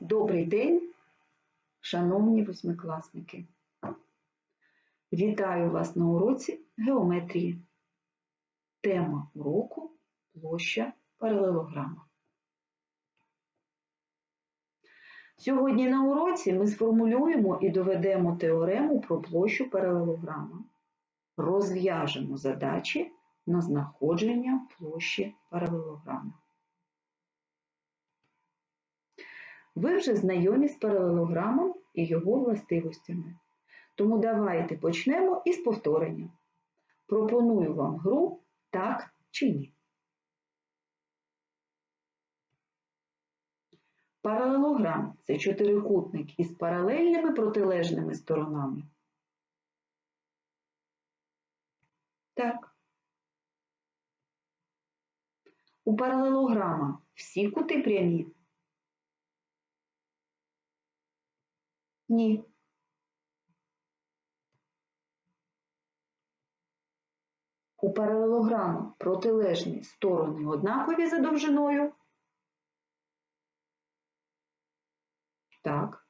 Добрий день, шановні восьмикласники. Вітаю вас на уроці геометрії. Тема уроку площа паралелограма. Сьогодні на уроці ми сформулюємо і доведемо теорему про площу паралелограма. Розв'яжемо задачі на знаходження площі паралелограма. Ви вже знайомі з паралелограмом і його властивостями. Тому давайте почнемо із повторення. Пропоную вам гру так чи ні. Паралелограм це чотирикутник із паралельними протилежними сторонами. Так. У паралелограма всі кути прямі. Ні. У паралелограма протилежні сторони однакові за довжиною. Так.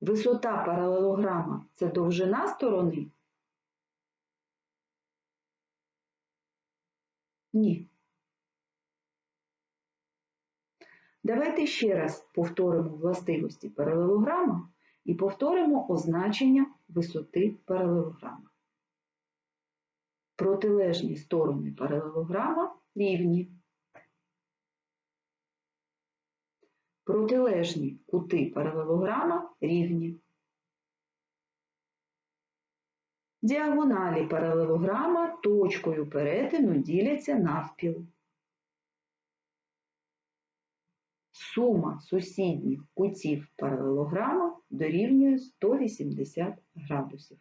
Висота паралелограма це довжина сторони? Ні. Давайте ще раз повторимо властивості паралелограма і повторимо означення висоти паралелограма. Протилежні сторони паралелограма рівні. Протилежні кути паралелограма рівні. Діагоналі паралелограма точкою перетину діляться навпіл. Сума сусідніх кутів паралелограма дорівнює 180 градусів.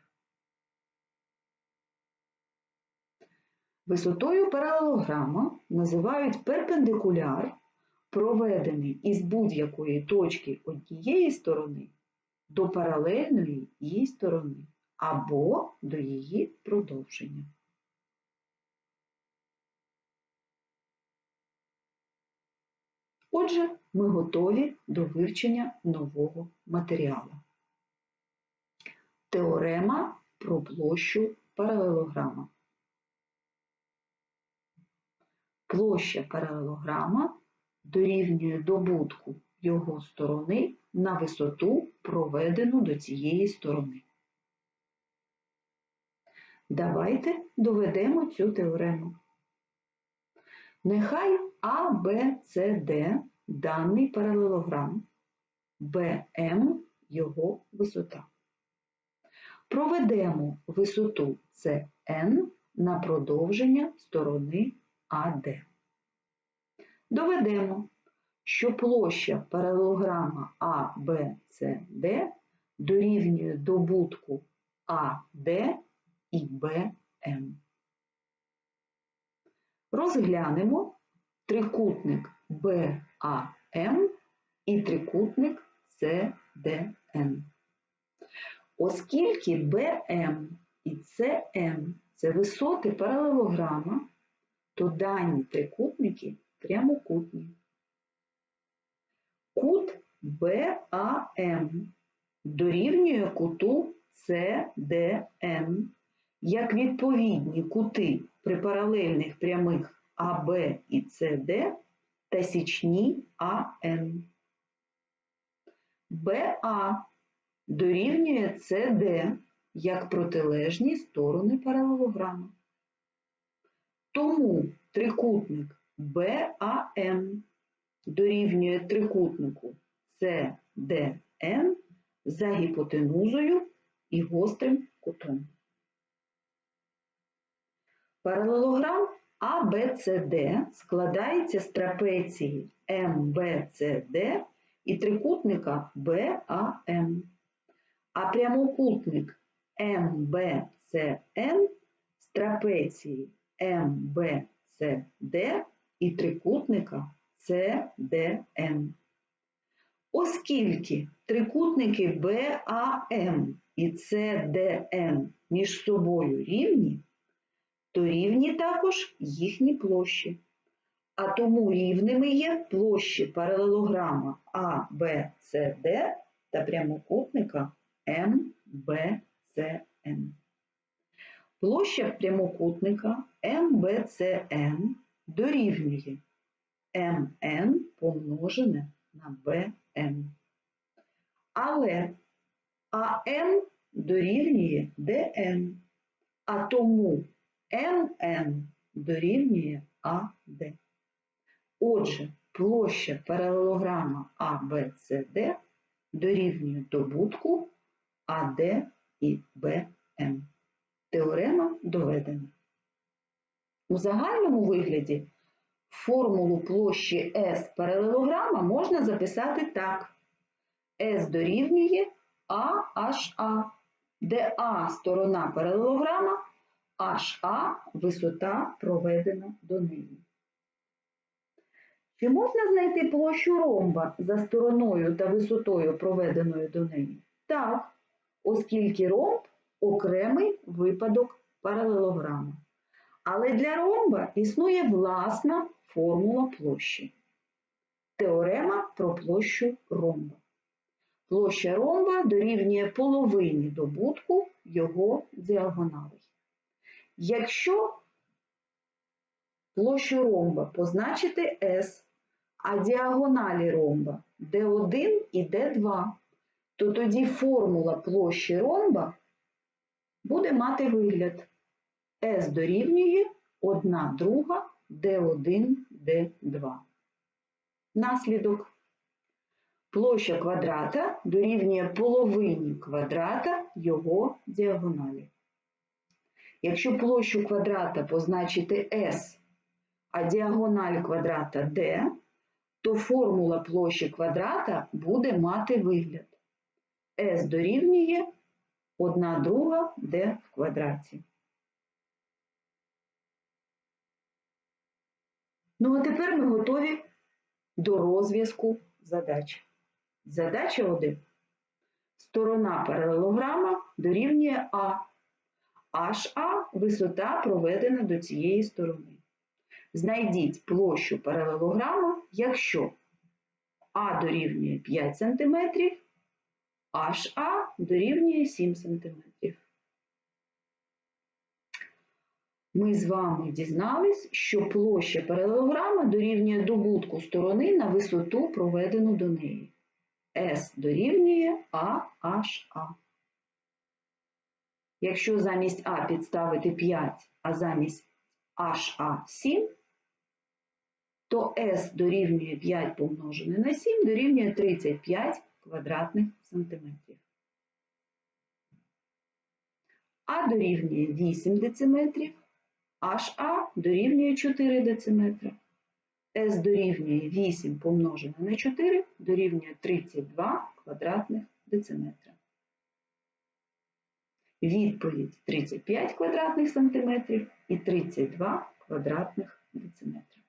Висотою паралелограма називають перпендикуляр, проведений із будь-якої точки однієї сторони до паралельної її сторони або до її продовження. Отже, ми готові до вивчення нового матеріалу. Теорема про площу паралелограма. Площа паралелограма дорівнює добутку його сторони на висоту, проведену до цієї сторони. Давайте доведемо цю теорему. Нехай А, Б, С, Д даний паралелограм, БМ його висота. Проведемо висоту СН на продовження сторони АД. Доведемо, що площа паралелограма ABCD дорівнює добутку АД і БМ. Розглянемо трикутник БАМ і трикутник СДН. Оскільки БМ і СМ це висоти паралелограма, то дані трикутники прямокутні. Кут БАМ дорівнює куту СДН як відповідні кути при паралельних прямих АБ і СД та січні АН. БА дорівнює СД як протилежні сторони паралелограма. Тому трикутник БАМ дорівнює трикутнику СДН за гіпотенузою і гострим кутом. Паралелограм ABCD складається з трапеції MBCD і трикутника BAM, а прямокутник MBCN з трапеції MBCD і трикутника CDN. Оскільки трикутники BAM і CDN між собою рівні, то рівні також їхні площі. а тому рівними є площі паралелограма А, Б, С, Д та прямокутника М, Б, С, Н. Площа прямокутника МБЦН дорівнює МН помножене на БН. Але АН дорівнює ДН, а тому МН дорівнює АД. Отже, площа паралелограма АБЦД дорівнює добутку АД і БН. Теорема доведена. У загальному вигляді формулу площі S паралелограма можна записати так. S дорівнює AHA, де А сторона паралелограма, HA висота проведена до неї. Чи можна знайти площу ромба за стороною та висотою проведеною до неї? Так, оскільки ромб окремий випадок паралелограма. Але для ромба існує власна формула площі. Теорема про площу ромба. Площа ромба дорівнює половині добутку його діагоналей. Якщо площу ромба позначити S, а діагоналі ромба D1 і D2, то тоді формула площі ромба буде мати вигляд S дорівнює 1 друга D1, D2. Наслідок. Площа квадрата дорівнює половині квадрата його діагоналі. Якщо площу квадрата позначити S, а діагональ квадрата D, то формула площі квадрата буде мати вигляд. S дорівнює 1 друга d в квадраті. Ну, а тепер ми готові до розв'язку задач. Задача 1. Сторона паралелограма дорівнює А. HA – висота проведена до цієї сторони. Знайдіть площу паралелограма, якщо А дорівнює 5 см, HA дорівнює 7 см. Ми з вами дізнались, що площа паралелограма дорівнює добутку сторони на висоту, проведену до неї. S дорівнює AHA. Якщо замість А підставити 5, а замість HA 7, то S дорівнює 5 помножене на 7 дорівнює 35 квадратних сантиметрів. А дорівнює 8 дециметрів, HA дорівнює 4 дециметра. S дорівнює 8 помножене на 4 дорівнює 32 квадратних дециметра. Відповідь 35 квадратних сантиметрів і 32 квадратних дециметра.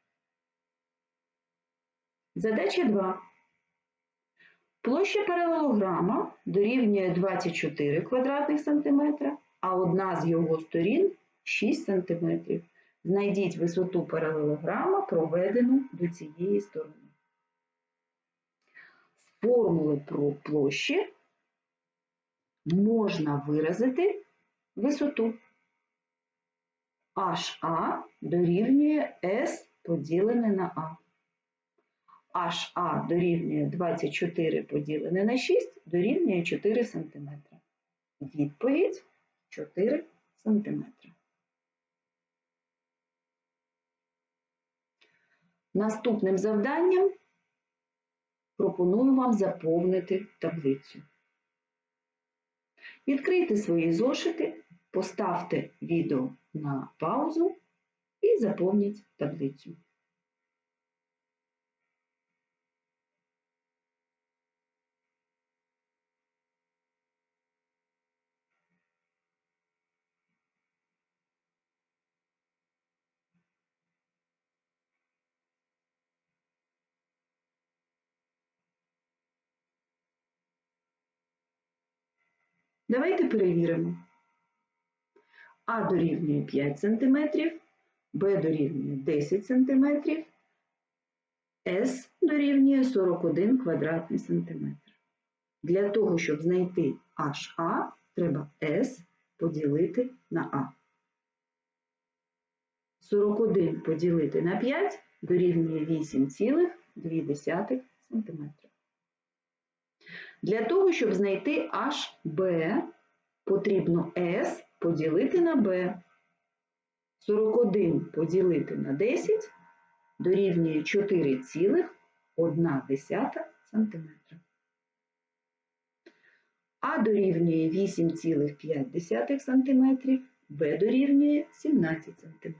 Задача 2. Площа паралелограма дорівнює 24 квадратних сантиметра, а одна з його сторін 6 сантиметрів. Знайдіть висоту паралелограма, проведену до цієї сторони. З формули про площі можна виразити висоту. HA дорівнює S поділене на А. HA дорівнює 24 поділене на 6 дорівнює 4 см. Відповідь 4 см. Наступним завданням пропоную вам заповнити таблицю. Відкрийте свої зошити, поставте відео на паузу і заповніть таблицю. Давайте перевіримо. А дорівнює 5 см, Б дорівнює 10 см, S дорівнює 41 квадратний сантиметр. Для того, щоб знайти HA, треба S поділити на А. 41 поділити на 5 дорівнює 8,2 см. Для того, щоб знайти HB, потрібно S поділити на B. 41 поділити на 10 дорівнює 4,1 см. А дорівнює 8,5 см, Б дорівнює 17 см.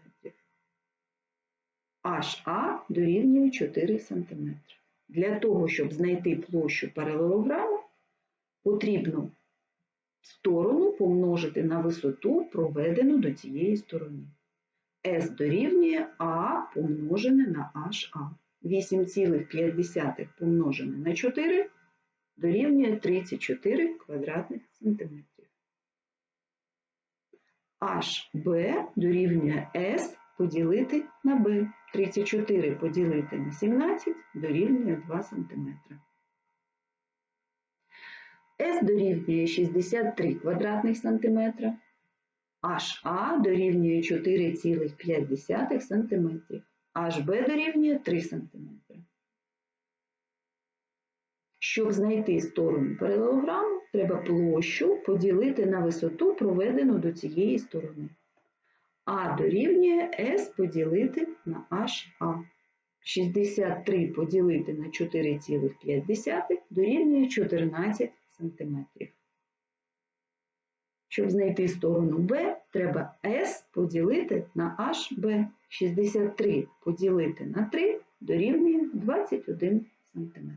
HA дорівнює 4 см. Для того, щоб знайти площу паралелограму, потрібно сторону помножити на висоту, проведену до цієї сторони. S дорівнює А помножене на HA. 8,5 помножене на 4 дорівнює 34 квадратних сантиметрів. HB дорівнює S поділити на B. 34 поділити на 17 дорівнює 2 см. S дорівнює 63 квадратних сантиметра. HA дорівнює 4,5 см. HB дорівнює 3 см. Щоб знайти сторону паралелограму, треба площу поділити на висоту, проведену до цієї сторони. А дорівнює S поділити на HA. 63 поділити на 4,5 дорівнює 14 см. Щоб знайти сторону B, треба S поділити на HB. 63 поділити на 3 дорівнює 21 см.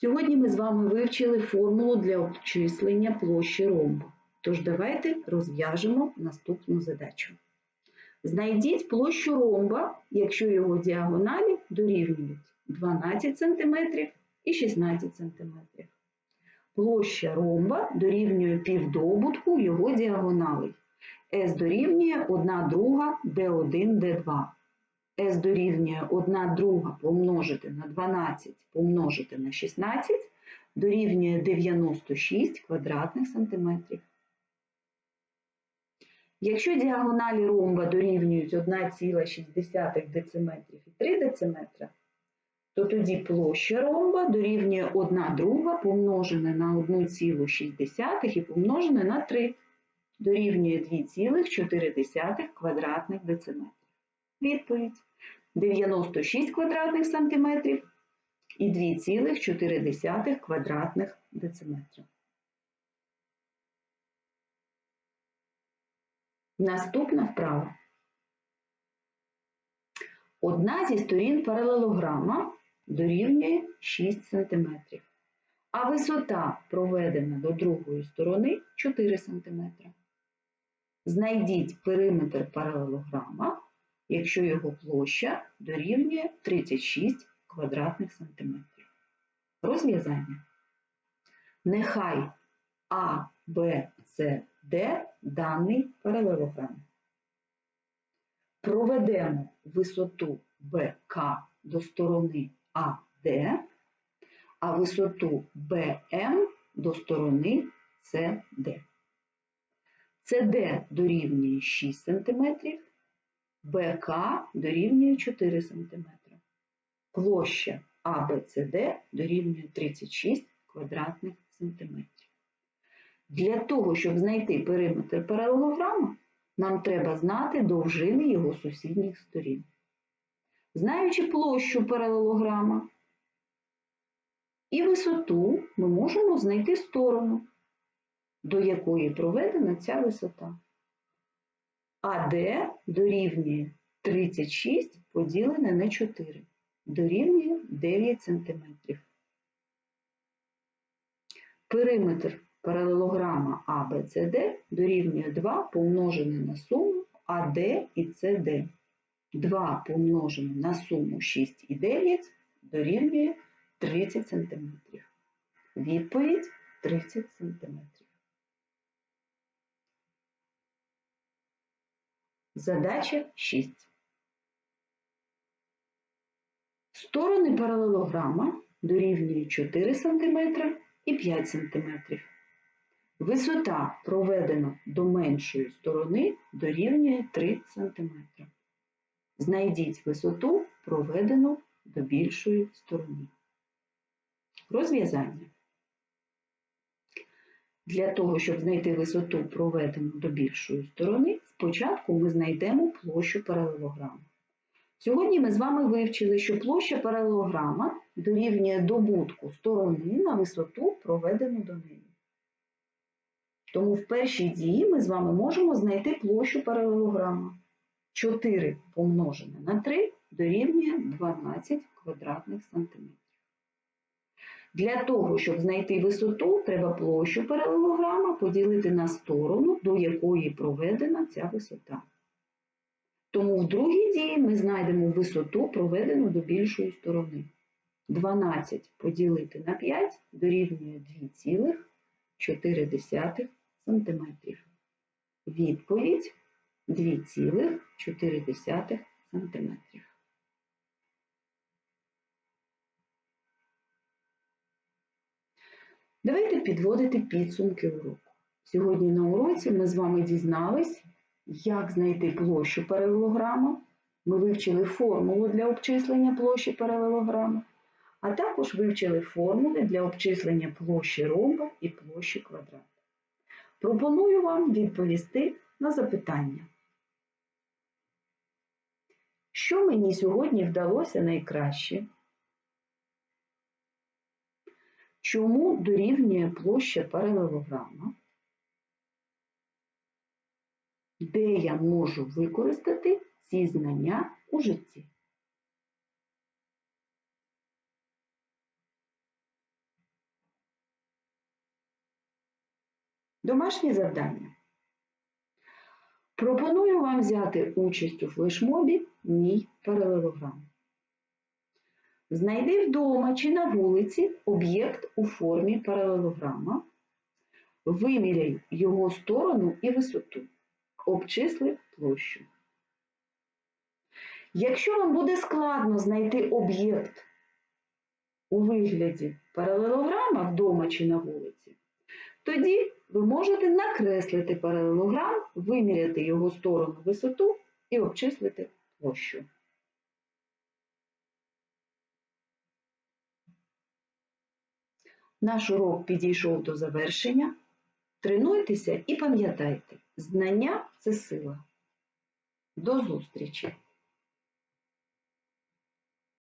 Сьогодні ми з вами вивчили формулу для обчислення площі ромба. Тож давайте розв'яжемо наступну задачу. Знайдіть площу ромба, якщо його діагоналі дорівнюють 12 см і 16 см. Площа ромба дорівнює півдобутку його діагоналей. S дорівнює 1 друга D1, D2. S дорівнює 1 друга помножити на 12 помножити на 16 дорівнює 96 квадратних сантиметрів. Якщо діагоналі ромба дорівнюють 1,6 дециметрів і 3 дециметра, то тоді площа ромба дорівнює 1 друга помножене на 1,6 і помножене на 3 дорівнює 2,4 квадратних дециметрів. Відповідь 96 квадратних сантиметрів і 2,4 квадратних дециметрів. Наступна вправа. Одна зі сторін паралелограма дорівнює 6 см, а висота, проведена до другої сторони 4 см. Знайдіть периметр паралелограма, якщо його площа дорівнює 36 квадратних сантиметрів. Розв'язання. Нехай А, Б, С, Д даний паралелограм. Проведемо висоту БК до сторони АД, а висоту БМ до сторони СД. СД дорівнює 6 см, БК дорівнює 4 см. Площа АБЦД дорівнює 36 квадратних сантиметрів. Для того, щоб знайти периметр паралелограма, нам треба знати довжини його сусідніх сторін. Знаючи площу паралелограма і висоту, ми можемо знайти сторону, до якої проведена ця висота. АД дорівнює 36 поділене на 4, дорівнює 9 см. Периметр паралелограма ABCD дорівнює 2 помножене на суму АД і CD. 2 помножене на суму 6 і 9 дорівнює 30 см. Відповідь 30 см. Задача 6. Сторони паралелограма дорівнюють 4 см і 5 см. Висота, проведена до меншої сторони, дорівнює 3 см. Знайдіть висоту, проведену до більшої сторони. Розв'язання. Для того, щоб знайти висоту, проведену до більшої сторони, спочатку ми знайдемо площу паралелограма. Сьогодні ми з вами вивчили, що площа паралелограма дорівнює добутку сторони на висоту, проведену до неї. Тому в першій дії ми з вами можемо знайти площу паралелограма. 4 помножене на 3 дорівнює 12 квадратних сантиметрів. Для того, щоб знайти висоту, треба площу паралелограма поділити на сторону, до якої проведена ця висота. Тому в другій дії ми знайдемо висоту, проведену до більшої сторони. 12 поділити на 5 дорівнює 2,4 см. Відповідь 2,4 см. Давайте підводити підсумки уроку. Сьогодні на уроці ми з вами дізнались, як знайти площу паралелограма. Ми вивчили формулу для обчислення площі паралелограма, а також вивчили формули для обчислення площі ромба і площі квадрата. Пропоную вам відповісти на запитання. Що мені сьогодні вдалося найкраще? Чому дорівнює площа паралелограма? Де я можу використати ці знання у житті? Домашнє завдання. Пропоную вам взяти участь у флешмобі Мій паралелограм. Знайди вдома чи на вулиці об'єкт у формі паралелограма, виміряй його сторону і висоту, обчисли площу. Якщо вам буде складно знайти об'єкт у вигляді паралелограма вдома чи на вулиці, тоді ви можете накреслити паралелограм, виміряти його сторону висоту і обчислити площу. Наш урок підійшов до завершення. Тренуйтеся і пам'ятайте, знання це сила. До зустрічі!